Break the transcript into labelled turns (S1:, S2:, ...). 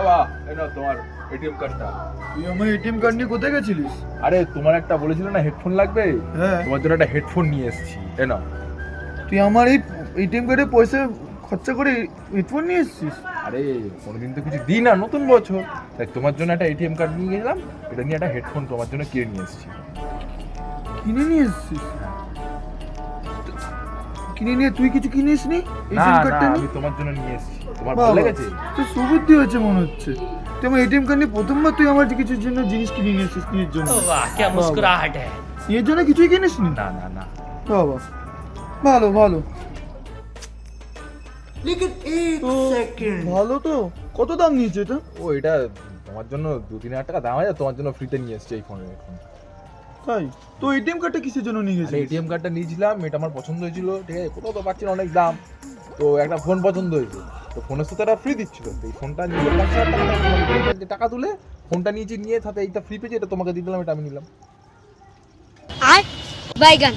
S1: বাবা এই তোমার এটিএম কার্ডটা।
S2: তুই আমার এটিএম কার্ড নিয়ে কোথায় গেছিলিস?
S1: আরে তোমার একটা বলেছিল না হেডফোন লাগবে?
S2: হ্যাঁ।
S1: তোমার জন্য একটা হেডফোন নিয়ে এসেছি এ নাও।
S2: তুই আমার এই এটিএম কার্ডে পয়সা খরচা করে হেডফোন নিয়ে এসেছিস?
S1: আরে কোনোদিন তো কিছু দিই না নতুন বছর। তাই তোমার জন্য একটা এটিএম কার্ড নিয়ে গেলাম এটা নিয়ে একটা হেডফোন তোমার জন্য কিনে নিয়ে এসেছি।
S2: কিনে নিয়ে এসেছিস? কিনে নিয়ে তুই কিছু কিনিস নি
S1: না
S2: এটিএম
S1: না
S2: কার্ডটা
S1: আমি
S2: নিয়ে
S1: তোমার জন্য নিয়ে এসেছি তোমার
S2: বাবা,
S1: ভালো লেগেছে
S2: তোর সুবুদ্ধি হয়েছে মনে হচ্ছে তুই আমার এটিএম কার্ড নিয়ে প্রথমবার তুই আমার কিছুর জন্য জিনিস কিনে নিয়ে এসেছিস নিজের জন্য
S3: वाह क्या मुस्कुराहट है
S2: নিজের জন্য কিছুই কিনিস নি
S1: না না না
S2: বাবা ভালো ভালো
S4: लेकिन एक
S2: তো
S4: सेकंड
S2: ভালো তো কত দাম নিয়েছে এটা
S1: ও এটা তোমার জন্য দু তিন হাজার টাকা দাম আছে তোমার জন্য ফ্রিতে নিয়ে এসেছি এই ফোনের এখন
S2: তাই? তো এটিএম কার্ডটা কিসের জন্য নিয়ে গেছিস
S1: এটিএম কার্ডটা নিয়েছিলাম এটা আমার পছন্দ হয়েছিল ঠিক আছে? কোথাও তো পাচ্ছি অনেক দাম। তো একটা ফোন পছন্দ হয়েছিল তো ফোনের সাথে তারা ফ্রি দিচ্ছিল। এই ফোনটা নিয়ে পাঁচ হাজার টাকা তুলে ফোনটা নিয়েছি নিয়ে সাথে এইটা ফ্রি পেয়েছি এটা তোমাকে দিয়ে দিলাম এটা আমি নিলাম।
S5: আর বাইগান